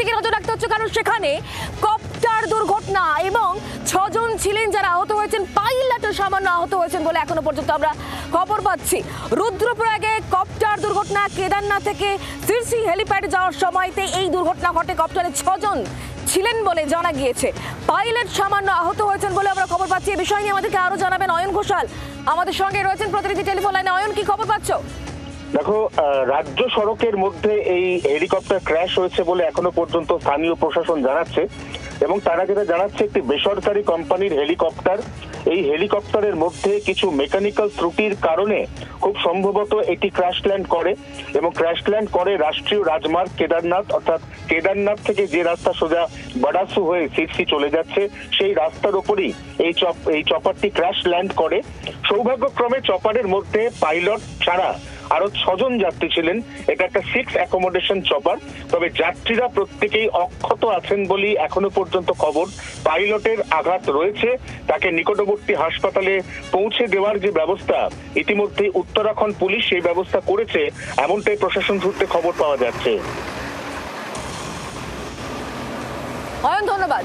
দিকে নজর রাখতে হচ্ছে, কারণ সেখানে কপ্টার দুর্ঘটনা এবং ছজন ছিলেন যারা আহত হয়েছেন, পাইলটও সামান্য আহত হয়েছেন বলে এখনও পর্যন্ত আমরা খবর পাচ্ছি। রুদ্রপ্রয়াগে কপ্টার দুর্ঘটনা কেদারনাথ থেকে সিরসি হেলিপ্যাড যাওয়ার সময়তে এই দুর্ঘটনা ঘটে। কপ্টারে ছজন ছিলেন বলে জানা গিয়েছে। পাইলট সামান্য আহত হয়েছেন বলে আমরা খবর পাচ্ছি। এ বিষয় নিয়ে আমাদেরকে আরও জানাবেন অয়ন ঘোষাল। আমাদের সঙ্গে রয়েছেন প্রতিনিধি টেলিফোন লাইনে। অয়ন, কি খবর পাচ্ছ? দেখো রাজ্য সড়কের মধ্যে এই হেলিকপ্টার ক্র্যাশ হয়েছে বলে এখনও পর্যন্ত স্থানীয় প্রশাসন জানাচ্ছে এবং তারা যেটা জানাচ্ছে একটি বেসরকারি কোম্পানির হেলিকপ্টার এই হেলিকপ্টারের মধ্যে কিছু মেকানিক্যাল ত্রুটির কারণে খুব সম্ভবত এটি ক্র্যাশ ল্যান্ড করে এবং ক্র্যাশ ল্যান্ড করে রাষ্ট্রীয় রাজমার্গ কেদারনাথ, অর্থাৎ কেদারনাথ থেকে যে রাস্তা সোজা বাডাসু হয়ে সিরসি চলে যাচ্ছে, সেই রাস্তার উপরই এই চপ, এই চপারটি ক্র্যাশ ল্যান্ড করে। সৌভাগ্যক্রমে চপারের মধ্যে পাইলট ছাড়া আরও ছজন যাত্রী ছিলেন। এটা একটা সিক্স অ্যাকোমোডেশন চপার তবে যাত্রীরা প্রত্যেকেই অক্ষত আছেন বলেই এখনও পর্যন্ত খবর। পাইলটের আঘাত রয়েছে। তাকে নিকটবর্তী হাসপাতালে পৌঁছে দেওয়ার যে ব্যবস্থা, ইতিমধ্যে উত্তরাখণ্ড পুলিশ সেই ব্যবস্থা করেছে, এমনটাই প্রশাসন সূত্রে খবর পাওয়া যাচ্ছে। অয়ন, ধন্যবাদ।